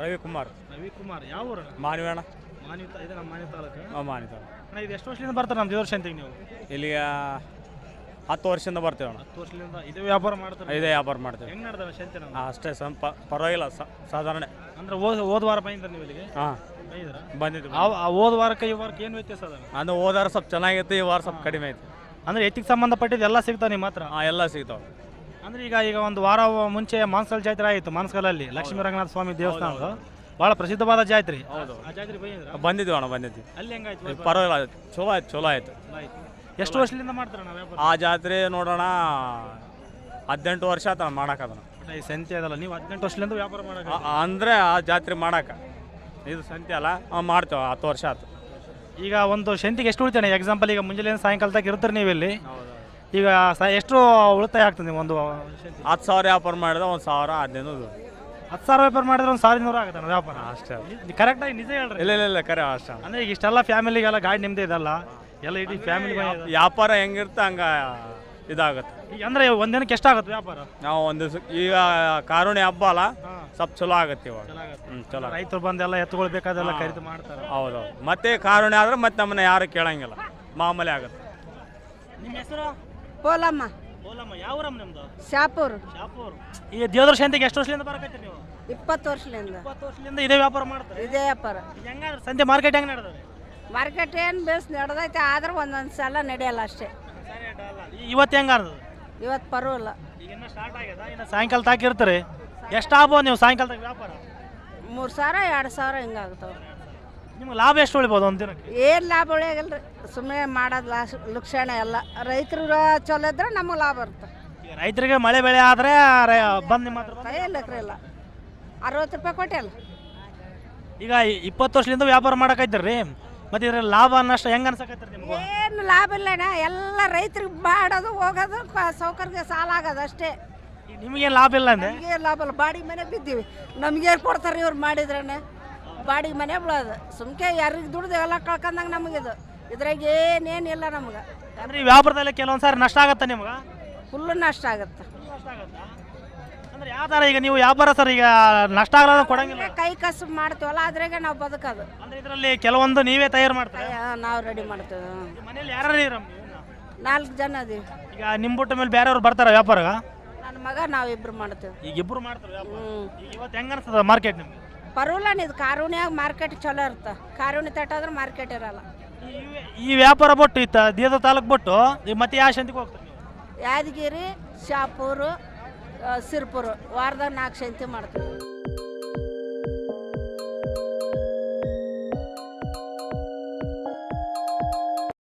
ರವಿಕುಮಾರ್. ರವಿಕುಮಾರ್ ಯಾವ ಊರು ಮಾನವೇಣ ಮಾನ್ಯ ತಾ- ಇದು ನಮ್ಮ ಮಾನ್ಯ ತಾಲೂಕು? ಮಾನಿತಾಳ ಅಣ್ಣ ಇದು ಎಷ್ಟು ವರ್ಷದಿಂದ ಬರ್ತಾರೆ ನಮ್ಮ ದೇವ್ರ ಶಾಂತಿಗೆ ನೀವು? ಇಲ್ಲಿಗೆ ಹತ್ತು ವರ್ಷದಿಂದ ಬರ್ತೀವಿ ಅಣ್ಣ. ಹತ್ತು ವರ್ಷದಿಂದ ಇದೇ ವ್ಯಾಪಾರ ಮಾಡ್ತಾರೆ? ಇದೇ ವ್ಯಾಪಾರ ಮಾಡ್ತೀವಿ. ಹೆಂಗ್ ನಡೆದವ ಶಾಂತಿ ಅಷ್ಟೇ ಸಂಪ ಪರವಾಗಿಲ್ಲ ಸ- ಸಾಧಾರಣ. ಅಂದ್ರೆ ಹೋದ ಹೋದ ವಾರ ಬಂದಿದ್ದಾರೆ ನೀವು ಇಲ್ಲಿಗೆ? ಹಾಂ. ಬಂದಿದ್ರು ಬಂದಿದ್ವಿ ಹೋದ ವಾರಕ್ಕೆ ಈ ವಾರಕ್ಕೆ ಏನು ವ್ಯತ್ಯಾಸ ಅದ? ಅಂದ್ರೆ ಹೋದಾರ ಸ್ವಲ್ಪ ಚೆನ್ನಾಗಿತ್ತು ಈ ವಾರ ಸ್ವಲ್ಪ ಕಡಿಮೆ ಐತಿ ಅಂದ್ರೆ ಎತ್ತಿಗೆ ಸಂಬಂಧಪಟ್ಟಿದ್ದು ಎಲ್ಲ ಸಿಗ್ತಾವೆ ನಿಮ್ಮ ಹತ್ರ? ಹಾಂ ಎಲ್ಲ ಸಿಗ್ತಾವೆ. ಅಂದ್ರೆ ಈಗ ಈಗ ಒಂದು ವಾರ ಮುಂಚೆ ಮಾನ್ಸಲ್ ಜಾತ್ರೆ ಆಯಿತು ಮಾನ್ಸ್ಕಲಲ್ಲಿ. ಲಕ್ಷ್ಮೀ ರಂಗನಾಥ ಸ್ವಾಮಿ ದೇವಸ್ಥಾನದ ಬಹಳ ಪ್ರಸಿದ್ಧವಾದ ಜಾತ್ರೆ. ಹೌದು. ಆ ಜಾತ್ರೆ ಬಂದಿದ್ರ? ಬಂದಿದ್ವಿ ಅಣ್ಣ ಬಂದಿದ್ವಿ. ಅಲ್ಲಿ ಹೆಂಗಾಯ್ತು ಪರವಾಗಿಲ್ಲ ಚಲೋ ಆಯ್ತು ಚಲೋ ಆಯ್ತು. ಎಷ್ಟು ವರ್ಷದಿಂದ ಮಾಡ್ತಾರೆ ನಾವು ವ್ಯಾಪಾರ? ಆ ಜಾತ್ರೆ ನೋಡೋಣ ಹದಿನೆಂಟು ವರ್ಷ ಆತ ಅದನ್ನ. ಈ ಸಂತೆ ಅದಲ್ಲ ನೀವು ಹದಿನೆಂಟು ವರ್ಷದಿಂದ ವ್ಯಾಪಾರ ಮಾಡಕ ಅಂದ್ರೆ ಆ ಜಾತ್ರೆ ಮಾಡಕ್ಕೆ ಇದು ಸಂತೆ ಅಲ್ಲ ಆ, ಮಾಡ್ತೇವೆ ಹತ್ತು ವರ್ಷ ಆಯ್ತು. ಈಗ ಒಂದು ಸಂತಿಗೆ ಎಷ್ಟು ಉಳಿತಾನೆ? ಎಕ್ಸಾಂಪಲ್ ಈಗ ಮುಂಜಾನೆ ಸಾಯಂಕಾಲದಾಗ ತನಕ ಇರ್ತೀರಿ ನೀವು ಇಲ್ಲಿ ಈಗ ಸ- ಎಷ್ಟು ಉಳಿತಾಯ ಆಗ್ತದೆ ನೀವು ಒಂದು ಹತ್ತು ಸಾವಿರ ವ್ಯಾಪಾರ ಮಾಡಿದ್ರೆ ಒಂದು ಸಾವಿರ ಹದಿನೈದು ಹತ್ತು ಸಾವಿರ ವ್ಯಾಪಾರ ಮಾಡಿದ್ರೆ ಒಂದು ಸಾವಿರ ನೂರು ಆಗುತ್ತೆ ವ್ಯಾಪಾರ. ಅಷ್ಟೇ. ಕರೆಕ್ಟಾಗಿ ನಿಜ ಹೇಳ್ರಿ. ಇಲ್ಲ ಇಲ್ಲ ಇಲ್ಲ ಕರೆ ಅಷ್ಟೇ. ಅಂದ್ರೆ ಈಗ ಇಷ್ಟೆಲ್ಲ ಫ್ಯಾಮಿಲಿಗೆಲ್ಲ ಗಾಡಿ ನಿಮ್ದೇ ಇದಲ್ಲ ಎಲ್ಲ ಇಡೀ ಫ್ಯಾಮಿಲಿ ವ್ಯಾಪಾರ ಹೆಂಗಿರುತ್ತೆ ಹಂಗ ಇದಾಗುತ್ತೆ. ಅಂದ್ರೆ ಒಂದಿನಕ್ಕೆ ಎಷ್ಟಾಗುತ್ತೆ ವ್ಯಾಪಾರ? ನಾವು ಒಂದು ದಿವ್ಸ ಈಗ ಕಾರುಣಿ ಹಬ್ಬ ಅಲ್ಲ ಸ್ವಲ್ಪ ಚಲೋ ಆಗುತ್ತೆ ಇವಾಗ. ಹ್ಞೂ ಚಲೋ ರೈತರು ಬಂದೆಲ್ಲ ಎತ್ತುಗಳು ಬೇಕಾದೆಲ್ಲ ಖರೀದಿ ಮಾಡ್ತಾರೆ. ಹೌದೌದು. ಮತ್ತೆ ಕಾರುಣಿ ಆದ್ರೆ ಮತ್ತೆ ನಮ್ಮನ್ನ ಯಾರು ಕೇಳಂಗಿಲ್ಲ. ಮಾಮೂಲಿ ಆಗುತ್ತೆ. ನಿಮ್ಮ ಹೆಸರು? ಪೋಲಮ್ಮ. ಓಲಮ್ಮ ಯಾವ ನಿಮ್ದು? ಶಾಪೂರ್. ಶಾಪೂರ್. ಈ ದೇವ್ರ ಶಾಂತಿಗೆ ಎಷ್ಟು ವರ್ಷದಿಂದ ಬರಕತ್ತೀರಿ ನೀವು? ಇಪ್ಪತ್ತು ವರ್ಷದಿಂದ. ಇಪ್ಪತ್ತು ವರ್ಷದಿಂದ ಇದೇ ವ್ಯಾಪಾರ ಮಾಡ್ತಾರೆ? ಇದೇ ವ್ಯಾಪಾರ. ಹೆಂಗಾದ್ರೆ ಸಂತೆ ಮಾರ್ಕೆಟ್ ಹೆಂಗ್ ನಡೆದವೆ ಮಾರ್ಕೆಟ್ ಏನು ಬೇಸ್ ನಡೆದೈತೆ ಆದ್ರೆ ಒಂದೊಂದು ಸಲ ನಡೆಯಲ್ಲ ಅಷ್ಟೇ. ಇವತ್ತು ಹೆಂಗಾರ್ದು ಇವತ್ತು ಪರವಲ್ಲ ಈಗ ಇನ್ನ ಸ್ಟಾರ್ಟ್ ಆಗ್ಯದ? ಇನ್ನು ಸಾಯಂಕಾಲ ತಾಕಿರ್ತಾರೆ ಎಷ್ಟು ಆಗ್ಬೋದು ನೀವು ಸಾಯಂಕಾಲದಾಗ ವ್ಯಾಪಾರ? ಮೂರು ಸಾವಿರ ಎರಡು ಸಾವಿರ ಹಿಂಗಾಗ್ತಾವೆ. ನಿಮ್ಗೆ ಲಾಭ ಎಷ್ಟು ಉಳಿಬೋದು ಒಂದು ದಿನಕ್ಕೆ? ಏನು ಲಾಭ ಉಳಿಯಾಗಿಲ್ಲ ರೀ ಸುಮ್ಮನೆ ಮಾಡೋದು ಲಾಸ್ ಲುಕ್ಷಣ ಎಲ್ಲ. ರೈತರು ಚಲೋ ಇದ್ರೆ ನಮಗೆ ಲಾಭ ಇರುತ್ತೆ. ಈಗ ರೈತರಿಗೆ ಮಳೆ ಬೆಳೆ ಆದರೆ ಬಂದು ನಿಮ್ಮ ಹತ್ರ ಬಂದು- ಕೈಯಲ್ಲಕ್ರಿ ಇಲ್ಲ ಅರವತ್ತು ರೂಪಾಯಿ ಕೊಟ್ಟೆಲ್ಲ ಈಗ ಇ- ಇಪ್ಪತ್ತು ವರ್ಷದಿಂದ ವ್ಯಾಪಾರ ಮಾಡಕೈತಿರಿ ಮತ್ತೆ ಇದ್ರ ಲಾಭ ಅನ್ನಷ್ಟು ಹೆಂಗೆ ಅನ್ಸಕೈತ್ರಿ ನಿಮ್ಗೆ? ಏನು ಲಾಭ ಇಲ್ಲಣ್ಣ ಎಲ್ಲ ರೈತರಿಗೆ ಮಾಡೋದು ಹೋಗೋದು ಸೌಕರ್ಯ ಸಾಲ ಆಗೋದು ಅಷ್ಟೇ. ನಿಮಗೇನು ಲಾಭ ಇಲ್ಲ ಅಂದ್ರೆ ನಮಗೆ ಲಾಭ ಇಲ್ಲ. ಬಾಡಿಗೆ ಮನೆ ಬಿದ್ದೀವಿ. ನಮ್ಗೇನು ಕೊಡ್ತಾರೆ ಇವ್ರು ಮಾಡಿದ್ರೇನೆ? ಬಾಡಿಗೆ ಮನೆ ಬಿಡೋದು ಸುಮ್ಕೆ ಯಾರಿಗೆ ದುಡ್ದು ಎಲ್ಲ ಕಳ್ಕೊಂಡಂಗೆ ನಮಗಿದು. ಇದ್ರಾಗ ಏನೇನಿಲ್ಲ ನಮ್ಗೆ. ಅಂದ್ರೆ ಈ ವ್ಯಾಪಾರದಲ್ಲಿ ಕೆಲವೊಂದು ಸಾರಿ ನಷ್ಟ ಆಗತ್ತೆ ನಿಮ್ಗೆ? ಫುಲ್ಲು ನಷ್ಟ ಆಗುತ್ತೆ. ಅಂದ್ರೆ ಯಾವ ಥರ ಈಗ ನೀವು ವ್ಯಾಪಾರ ಸರ್ ಈಗ ನಷ್ಟ ಆಗಲ್ಲ ಕೊಡಂಗಿಲ್ಲ? ಕೈ ಕಸು ಮಾಡ್ತೀವಲ್ಲ ಅದ್ರಾಗ ನಾವು ಬದುಕೋದು. ಅಂದ್ರೆ ಇದರಲ್ಲಿ ಕೆಲವೊಂದು ನೀವೇ ತಯಾರು ಮಾಡ್ತಾ ನಾವು ರೆಡಿ ಮಾಡ್ತೇವೆ. ಮನೇಲಿ ಯಾರು ಇರಮ್ಮ ನಾಲ್ಕು ಜನ ಅದೀವಿ ಈಗ ನಿಮ್ಮ ಮೇಲೆ ಮೇಲೆ ಬೇರೆಯವ್ರು ಬರ್ತಾರ ವ್ಯಾಪಾರ ನನ್ನ ಮಗ ನಾವಿಬ್ರು ಮಾಡ್ತೇವೆ. ಈಗ ಇಬ್ರು ಮಾಡ್ತಾರೆ ವ್ಯಾಪಾರ? ಹ್ಞೂ ಈಗ ಇವತ್ತು ಹೆಂಗ ಅನ್ಸ್ತದ ಮಾರ್ಕೆಟ್ ನಿಮ್ಗೆ? ಪರವಾಗಿಲ್ಲ ಇದು ಕಾರುಣ್ಯಾಗ ಮಾರ್ಕೆಟ್ ಚಲೋ ಇರುತ್ತೆ. ಕಾರುಣಿ ತಟ್ಟಾದ್ರೆ ಮಾರ್ಕೆಟ್ ಇರಲ್ಲ. ಈ- ವ್ಯಾಪಾರ ಬಿಟ್ಟು ಇತ್ತ? ದೇದ ತಾಲೂಕು ಬಿಟ್ಟು? ಈ ಮತ್ತೆ ಯಾವ ಶಾಂತಿಗೆ ಹೋಗ್ತಾರೆ ಯಾದಗಿರಿ ಶಾಪೂರು ಸಿರ್ಪುರು. ವಾರದಾಗ ನಾಲ್ಕು ಸಂತಿ ಮಾಡ್ತೀವಿ.